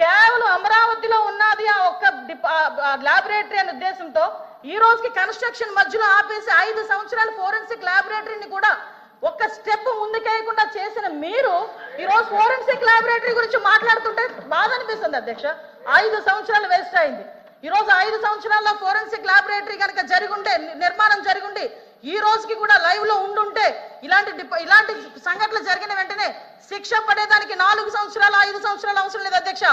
కేవలం అమరావతిలో ఉన్నది ఆ ఒక్క ల్యాబొరేటరీ అనే ఉద్దేశంతో ఈ రోజుకి కన్స్ట్రక్షన్ మధ్యలో ఆపేసి ఐదు సంవత్సరాలు ఫోరెన్సిక్ ల్యాబొరేటరీని కూడా ఒక్క స్టెప్ ముందుకేయకుండా చేసిన మీరు ఈ రోజు ఫోరెన్సిక్ ల్యాబొరేటరీ గురించి మాట్లాడుతుంటే బాధ అనిపిస్తుంది అధ్యక్ష. ఐదు సంవత్సరాలు వేస్ట్ అయింది. ఈ రోజు ఐదు సంవత్సరాల్లో ఫోరెన్సిక్ ల్యాబొరేటరీ కనుక జరిగుంటే నిర్మాణం జరిగుండి ఈ రోజుకి కూడా లైవ్లో ఉండుంటే ఇలాంటి డిప- ఇలాంటి సంఘటనలు జరిగిన వెంటనే శిక్ష పడేదానికి నాలుగు సంవత్సరాలు ఐదు సంవత్సరాలు అవసరం లేదు అధ్యక్ష.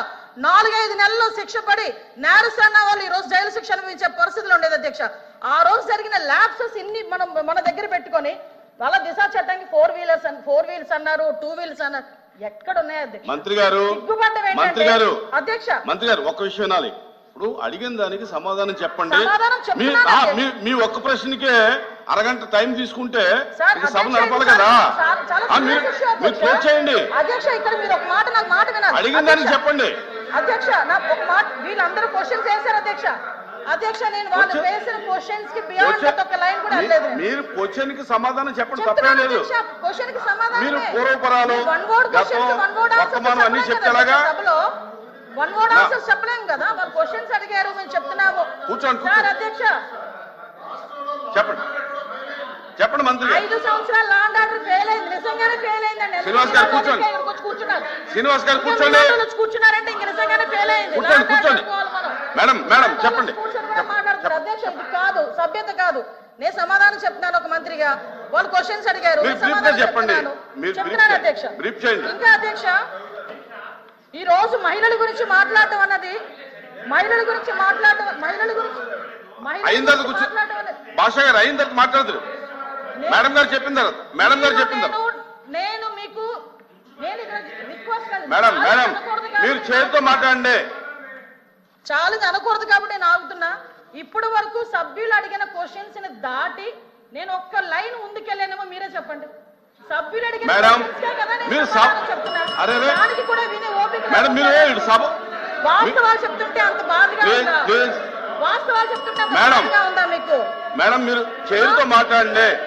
నాలుగైదు నెలల్లో శిక్ష పడి నేరస్తున్న వాళ్ళు ఈ రోజు జైలు శిక్ష అనుభవించే పరిస్థితులు ఉండేది అధ్యక్ష. ఆ రోజు జరిగిన ల్యాబ్సెస్ ఇన్ని మనం మన దగ్గర పెట్టుకొని వాళ్ళ దిశ చట్టానికి ఫోర్ వీలర్స్ ఫోర్ వీల్స్ అన్నారు టూ వీల్స్ అన్నారు. ఎక్కడ ఉన్నాయి అధ్యక్ష? మంత్రి గారు మంత్రి గారు అధ్యక్ష. మంత్రి గారు ఒక్క విషయం వినాలి. ఇప్పుడు అడిగిన దానికి సమాధానం చెప్పండి. మీ ఒక్క ప్రశ్నకే అరగంట టైం తీసుకుంటే సభ నడపాలి కదా. మీరు. క్లోజ్ చేయండి. అధ్యక్ష ఇక్కడ మీరు ఒక మాట నాకు మాట వినాలి. అడిగిన దానికి చెప్పండి. అధ్యక్ష నాకు ఒక మాట వీళ్ళందరూ క్వశ్చన్స్ వేశారు అధ్యక్ష. అధ్యక్ష నేను వాళ్ళు Question- వేసిన క్వశ్చన్స్కి బియాండ్ Question- ఒక లైన్ కూడా నేను. మీరు క్వశ్చన్కి సమాధానం చెప్పండి తప్పే లేదు. క్వశ్చన్కి సమాధానం మీరు పూర్వపరాలు, వన్ వర్డ్ వన్ వర్డ్ అన్ని? సభలో. వన్ వర్డ్ చెప్పలేం కదా. వాళ్ళు క్వశ్చన్స్ అడిగారు మేము చెప్తున్నాము. కూర్చోండి, సార్ కూర్చోండి. అధ్యక్ష. చెప్పండి. చెప్పండి మంత్రి ఐదు సంవత్సరాలు లాండ్ ఆర్డర్ ఫెయిల్ అయింది నిజంగానే ఫెయిల్ అయిందండి. శ్రీనివాస్ గారు కూర్చోండి. కూర్చున్నారు. శ్రీనివాస్ గారు కూర్చోండి. కూర్చున్నారంటే ఇంక నిజంగానే ఫెయిల్ అయింది. కూర్చోండి, కూర్చోండి. మేడం మేడం చెప్పండి. మాట్లాడుతున్నారు. అధ్యక్ష ఇది కాదు సభ్యత కాదు. నేను సమాధానం చెప్తున్నాను ఒక మంత్రిగా. వాళ్ళు క్వశ్చన్స్ అడిగారు. చెప్పండి. చెప్తున్నాను. అధ్యక్ష. ఇంకా అధ్యక్ష ఈ రోజు మహిళల గురించి మాట్లాడటం అన్నది మహిళల గురించి మాట్లాడటం మహిళల గురించి మహిళల గురించి మాట్లాడటం భాష గారు అయిన తర్వాత మాట్లాడదురు. నేను- మేడం గారు చెప్పిన తర్వాత మేడం గారు నేను- చెప్పిన తర్వాత. నేను- మీకు. మేడం చాలా మేడం మీరు చేతితో మాట్లాడండి. ఛాలెంజ్ అనకూడదు కాబట్టి నేను ఆగుతున్నా. ఇప్పటి వరకు సభ్యులు అడిగిన క్వశ్చన్స్ని దాటి నేను ఒక్క లైన్ ముందుకెళ్ళానేమో మీరే చెప్పండి. సభ్యులు అడిగిన మేడం, మీరు. దానికి కూడా వినే ఓపిక మేడం మీరు సభ వాస్తవాలు చెప్తుంటే అంత బాధగా ఉందా. వాస్తవాలు చెప్తుంటే మేడం. ఉందా మీకు? మేడం మీరు చేతితో మాట్లాడండి.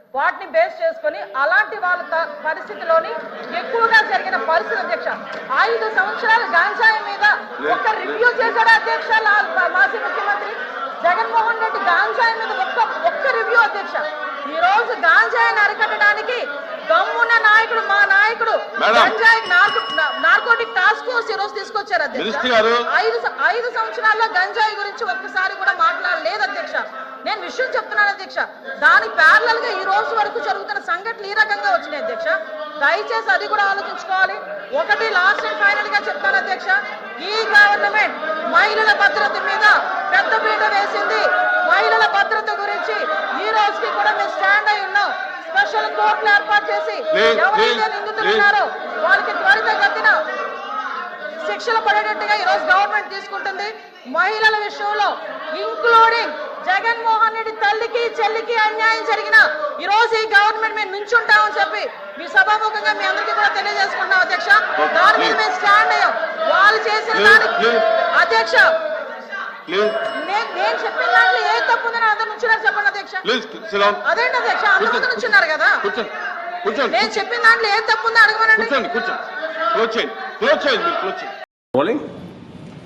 వాటిని బేస్ చేసుకొని అలాంటి వాళ్ళ పరిస్థితిలోని ఎక్కువగా జరిగిన పరిస్థితి అధ్యక్ష. ఐదు సంవత్సరాలు గాంజాయి మీద ఒక రివ్యూ చేశాడు అధ్యక్ష మాజీ ముఖ్యమంత్రి. జగన్మోహన్ రెడ్డి గాంజాయి మీద ఒక్క ఒక్క రివ్యూ అధ్యక్ష. ఈ రోజు గాంజాయిని అరికట్టడానికి దమ్మున్న నాయకుడు మా నాయకుడు. గంజాయి నార్కోటిక్ టాస్క్ ఫోర్స్ ఈ రోజు తీసుకొచ్చారు అధ్యక్ష. ఐదు ఐదు సంవత్సరాల్లో గంజాయి గురించి ఒక్కసారి కూడా మాట్లాడలేదు అధ్యక్ష. నేను విషయం చెప్తున్నాను అధ్యక్ష దాని ప్యారలల్గా ఈ రోజు వరకు జరుగుతున్న సంఘటనలు ఈ రకంగా వచ్చినాయి అధ్యక్ష దయచేసి అది కూడా ఆలోచించుకోవాలి. ఒకటి లాస్ట్ అండ్ ఫైనల్గా చెప్తాను అధ్యక్ష ఈ గవర్నమెంట్ మహిళల భద్రత మీద పెద్ద పీట వేసింది. మహిళల భద్రత గురించి ఈ రోజుకి కూడా మేము స్టాండ్ అయి ఉన్నాం. స్పెషల్ కోర్టులు ఏర్పాటు చేసి ఎవరైతే నిందితులు. ఉన్నారో వాళ్ళకి త్వరితగతిన శిక్షలు పడేటట్టుగా ఈ రోజు గవర్నమెంట్ తీసుకుంటుంది. మహిళల విషయంలో ఇంక్లూడింగ్ జగన్మోహన్ రెడ్డి తల్లికి చెల్లికి అన్యాయం జరిగిన ఈ రోజు ఈ గవర్నమెంట్ మేము నుంచుంటామని చెప్పి మీ సభాముఖంగా మీ అందరికీ కూడా తెలియజేసుకుంటాం అధ్యక్ష. దాని మీద మేము స్టాండ్ అయ్యాం. వాళ్ళు చేసిన దానికి. అధ్యక్ష నేను చెప్పిన దాంట్లో ఏ తప్పు ఉందని అందరు నుంచున్నారు చెప్పండి అధ్యక్ష. అదేంటి అధ్యక్ష? అందరు నుంచున్నారు కదా? కూర్చోండి కూర్చోండి నేను చెప్పిన దాంట్లో ఏ తప్పు ఉందో అడగమనండి. కూర్చోండి కూర్చోండి. క్లోజ్ చేయండి